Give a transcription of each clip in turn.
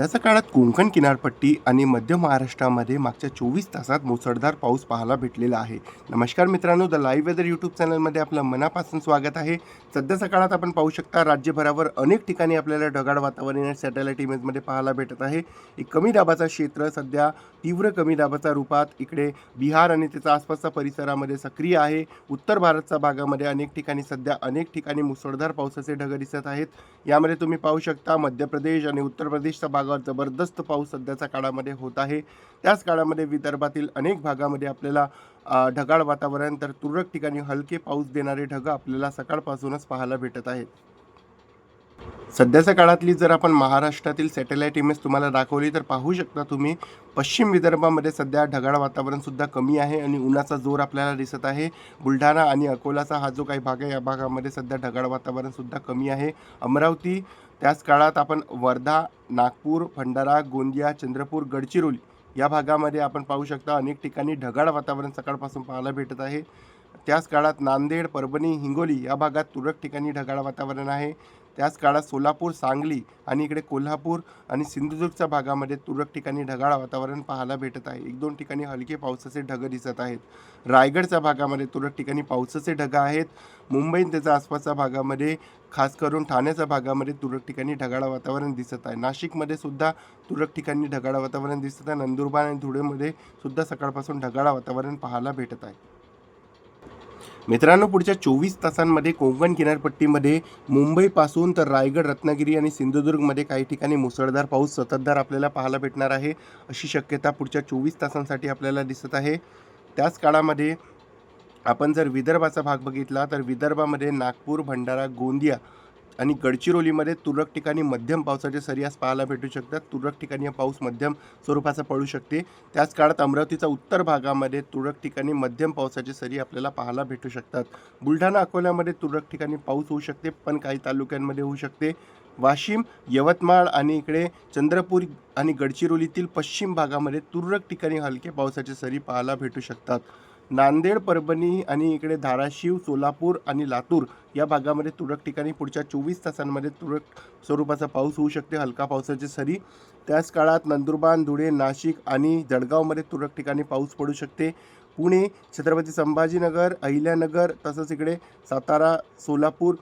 सध्याच्या काळात कोकण किनारपट्टी आणि मध्य महाराष्ट्रामध्ये मागच्या चोवीस तासात मुसळधार पाऊस पाहायला भेटलेला आहे. नमस्कार मित्रांनो द लाईव्ह वेदर यूट्यूब चॅनलमध्ये आपलं मनापासून स्वागत आहे. सध्याच्या काळात आपण पाहू शकता राज्यभरावर अनेक ठिकाणी आपल्याला ढगाळ वातावरण सॅटेलाईट इमेजमध्ये पाहायला भेटत आहे. एक कमी दाबाचा क्षेत्र सध्या तीव्र कमी दाबाच्या रूपात इकडे बिहार आणि त्याचा आसपासच्या परिसरामध्ये सक्रिय आहे. उत्तर भारतच्या भागामध्ये अनेक ठिकाणी सध्या अनेक ठिकाणी मुसळधार पावसाचे ढग दिसत आहेत. यामध्ये तुम्ही पाहू शकता मध्य प्रदेश आणि उत्तर प्रदेशच्या भागावर जबरदस्त पाऊस सध्याच्या काळामध्ये होत आहे. त्याच काळामध्ये विदर्भातील अनेक भागामध्ये आपल्याला ढगाळ वातावरण तर तुरळक ठिकाणी हलके पाऊस देणारे ढग आपल्याला सकाळपासूनच पाहायला भेटत आहेत. सध्याच्या काळातली जर आपण महाराष्ट्रातील सॅटेलाईट इमेज तुम्हाला दाखवली तर पाहू शकता तुम्ही पश्चिम विदर्भामध्ये सध्या ढगाळ वातावरणसुद्धा कमी आहे आणि उन्हाचा जोर आपल्याला दिसत आहे. बुलढाणा आणि अकोलाचा हा जो काही भाग आहे या भागामध्ये सध्या ढगाळ वातावरणसुद्धा कमी आहे. अमरावती त्याच काळात आपण वर्धा नागपूर भंडारा गोंदिया चंद्रपूर गडचिरोली या भागामध्ये आपण पाहू शकता अनेक ठिकाणी ढगाळ वातावरण सकाळपासून पाहायला भेटत आहे. त्याच काळात नांदेड परभणी हिंगोली या भागात तुरळक ठिकाणी ढगाळ वातावरण आहे. त्याच काळात सोलापूर सांगली आणि इकडे कोल्हापूर आणि सिंधुदुर्गच्या भागामध्ये तुरळक ठिकाणी ढगाळ वातावरण पाहायला भेटत आहे. एक दोन ठिकाणी हलके पावसाचे ढग दिसत आहेत. रायगडच्या भागामध्ये तुरळक ठिकाणी पावसाचे ढग आहेत. मुंबई त्याच्या आसपासच्या भागामध्ये खास करून ठाण्याच्या भागामध्ये तुरळक ठिकाणी ढगाळ वातावरण दिसत आहे. नाशिकमध्ये सुद्धा तुरळक ठिकाणी ढगाळ वातावरण दिसत आहे. नंदुरबार आणि धुळेमध्ये सुद्धा सकाळपासून ढगाळ वातावरण पाहायला भेटत आहे. मित्रांनो पुढच्या चोवीस तासांमध्ये कोकण किनारपट्टीमध्ये मुंबईपासून तर रायगड रत्नागिरी आणि सिंधुदुर्गमध्ये काही ठिकाणी मुसळधार पाऊस सततधार आपल्याला पाहायला भेटणार आहे. अशी शक्यता पुढच्या चोवीस तासांसाठी आपल्याला दिसत आहे. त्याच काळामध्ये आपण जर विदर्भाचा भाग बघितला तर विदर्भामध्ये नागपूर भंडारा गोंदिया आणि गडचिरोलीमध्ये तुरळक ठिकाणी मध्यम पावसाचे सरी आज पाहायला भेटू शकतात. तुरळक ठिकाणी हा पाऊस मध्यम स्वरूपाचा पडू शकते. त्याच काळात अमरावतीचा उत्तर भागामध्ये तुरळक ठिकाणी मध्यम पावसाचे सरी आपल्याला पाहायला भेटू शकतात. बुलढाणा अकोल्यामध्ये तुरळक ठिकाणी पाऊस होऊ शकते पण काही तालुक्यांमध्ये होऊ शकते. वाशिम यवतमाळ आणि इकडे चंद्रपूर आणि गडचिरोलीतील पश्चिम भागामध्ये तुरळक ठिकाणी हलके पावसाचे सरी पाहायला भेटू शकतात. नांदेड परभणी आणि इकडे धाराशिव सोलापूर आणि लातूर या भागामध्ये तुरळक ठिकाणी पुढच्या चोवीस तासांमध्ये तुरळक स्वरूपाचा पाऊस होऊ शकते. हलका पावसाचे सरी. त्याच काळात नंदुरबार धुळे नाशिक आणि जळगावमध्ये तुरळक ठिकाणी पाऊस पडू शकते. पुणे छत्रपती संभाजीनगर अहिल्यानगर तसंच इकडे सातारा सोलापूर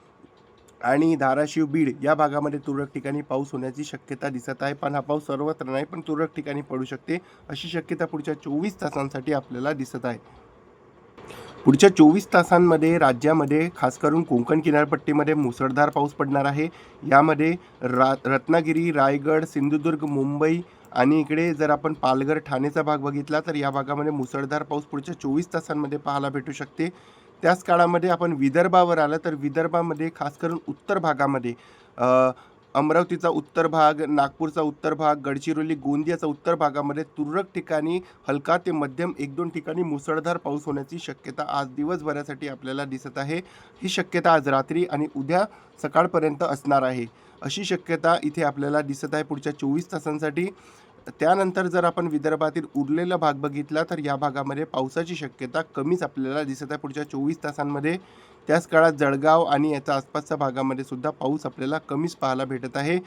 आणि धाराशिव बीड या भागामध्ये तुरळक ठिकाणी पाऊस होण्याची शक्यता दिसत आहे. पण हा पाऊस सर्वत्र नाही पण तुरळक ठिकाणी पडू शकते अशी शक्यता पुढच्या चोवीस तासांसाठी आपल्याला दिसत आहे. पुढच्या चोवीस तासांमध्ये राज्यामध्ये खास करून कोकण किनारपट्टीमध्ये मुसळधार पाऊस पडणार आहे. यामध्ये रा रत्नागिरी रायगड सिंधुदुर्ग मुंबई आणि इकडे जर आपण पालघर ठाणेचा भाग बघितला तर या भागामध्ये मुसळधार पाऊस पुढच्या चोवीस तासांमध्ये पाहायला भेटू शकते. त्याच काळामध्ये आपण विदर्भावर आलं तर विदर्भामध्ये खास करून उत्तर भागामध्ये अमरावतीचा उत्तर भाग नागपूरचा उत्तर भाग गडचिरोली गोंदियाचा उत्तर भागामध्ये तुरळक ठिकाणी हलका ते मध्यम एक दोन ठिकाणी मुसळधार पाऊस होण्याची शक्यता आज दिवसभरासाठी आपल्याला दिसत आहे. ही शक्यता आज रात्री आणि उद्या सकाळपर्यंत असणार आहे. अशी शक्यता इथे आपल्याला दिसत आहे पुढच्या चोवीस तासांसाठी. त्यानंतर जर आपण विदर्भातील उरलेला भाग बघितला तर या भागामध्ये पावसाची शक्यता कमीच आपल्याला दिसत आहे पुढच्या चोवीस तासांमध्ये. त्याच काळात जळगाव आणि याच्या आसपासच्या भागामध्ये सुद्धा पाऊस आपल्याला कमीच पाहायला भेटत आहे.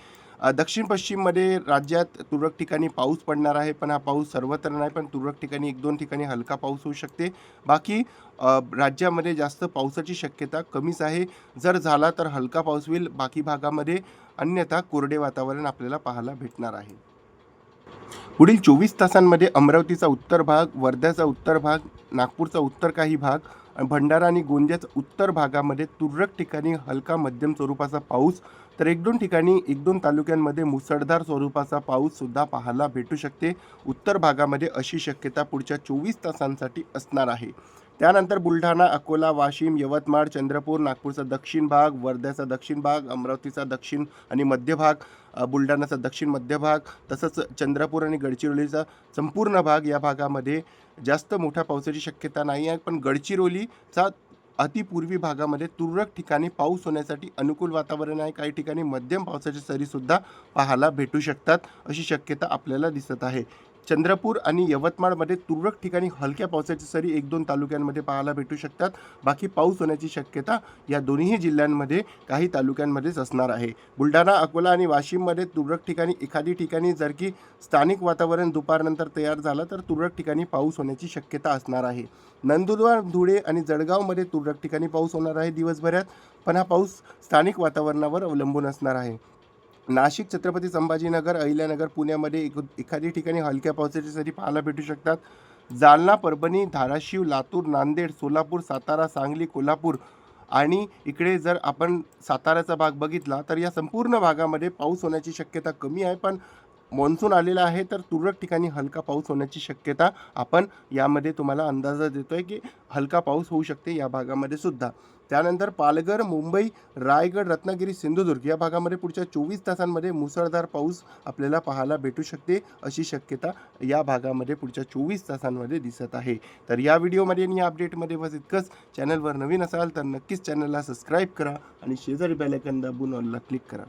दक्षिण पश्चिममध्ये राज्यात तुरळक ठिकाणी पाऊस पडणार आहे पण हा पाऊस सर्वत्र नाही पण तुरळक ठिकाणी एक दोन ठिकाणी हलका पाऊस होऊ शकते. बाकी राज्यामध्ये जास्त पावसाची शक्यता कमीच आहे. जर झाला तर हलका पाऊस होईल. बाकी भागामध्ये अन्यथा कोरडे वातावरण आपल्याला पाहायला भेटणार आहे. पुढील चोवीस तासांमध्ये अमरावतीचा उत्तर भाग वर्ध्याचा उत्तर भाग नागपूरचा उत्तर काही भाग आणि भंडारा आणि गोंदियाचा उत्तर भागामध्ये तुरळक ठिकाणी हलका मध्यम स्वरूपाचा पाऊस. तर एक दोन ठिकाणी एक दोन तालुक्यांमध्ये मुसळधार स्वरूपाचा पाऊससुद्धा पाहायला भेटू शकते. उत्तर भागामध्ये अशी शक्यता पुढच्या चोवीस तासांसाठी असणार आहे. त्यानंतर बुलढाणा अकोला वाशिम यवतमाळ चंद्रपूर नागपूरचा दक्षिण भाग वर्ध्याचा दक्षिण भाग अमरावतीचा दक्षिण आणि मध्य भाग. बुलढाणाचा दक्षिण मध्य भाग तसंच चंद्रपूर आणि गडचिरोलीचा संपूर्ण भाग या भागामध्ये जास्त मोठ्या पावसाची शक्यता नाही आहे. पण गडचिरोलीचा अतिपूर्वी भागामध्ये तुरळक ठिकाणी पाऊस होण्यासाठी अनुकूल वातावरण आहे. काही ठिकाणी मध्यम पावसाच्या सरीसुद्धा पाहायला भेटू शकतात अशी शक्यता आपल्याला दिसत आहे. चंद्रपूर आणि यवतमाळमध्ये तुरळक ठिकाणी हलक्या पावसाच्या सरी एक दोन तालुक्यांमध्ये पाहायला भेटू शकतात. बाकी पाऊस होण्याची शक्यता या दोन्ही जिल्ह्यांमध्ये काही तालुक्यांमध्येच असणार आहे. बुलढाणा अकोला आणि वाशिममध्ये तुरळक ठिकाणी एखादी ठिकाणी जर की स्थानिक वातावरण दुपारनंतर तयार झालं तर तुरळक ठिकाणी पाऊस होण्याची शक्यता असणार आहे. नंदुरबार धुळे आणि जळगावमध्ये तुरळक ठिकाणी पाऊस होणार आहे दिवसभरात पण हा पाऊस स्थानिक वातावरणावर अवलंबून असणार आहे. नाशिक छत्रपती संभाजीनगर अहिल्यानगर पुण्यामध्ये एक एखादी ठिकाणी हलक्या पावसाची सरी पाहायला भेटू शकतात. जालना परभणी धाराशिव लातूर नांदेड सोलापूर सातारा सांगली कोल्हापूर आणि इकडे जर आपण साताऱ्याचा भाग बघितला तर या संपूर्ण भागामध्ये पाऊस होण्याची शक्यता कमी आहे. पण मॉन्सून आलेला आहे तर तुरळक ठिकाणी हलका पाऊस होण्याची शक्यता आपण यामध्ये तुम्हाला अंदाजा देतो आहे की हलका पाऊस होऊ शकते या भागामध्ये सुद्धा. त्यानंतर पालघर मुंबई रायगड रत्नागिरी सिंधुदुर्ग या भागामध्ये पुढच्या चोवीस तासांमध्ये मुसळधार पाऊस आपल्याला पाहायला भेटू शकते अशी शक्यता या भागामध्ये पुढच्या चोवीस तासांमध्ये दिसत आहे. तर या व्हिडिओमध्ये आणि या अपडेटमध्ये बस इतकंच. चॅनलवर नवीन असाल तर नक्कीच चॅनलला सबस्क्राईब करा आणि शेजारी बेलायकन दाबून ऑलला क्लिक करा.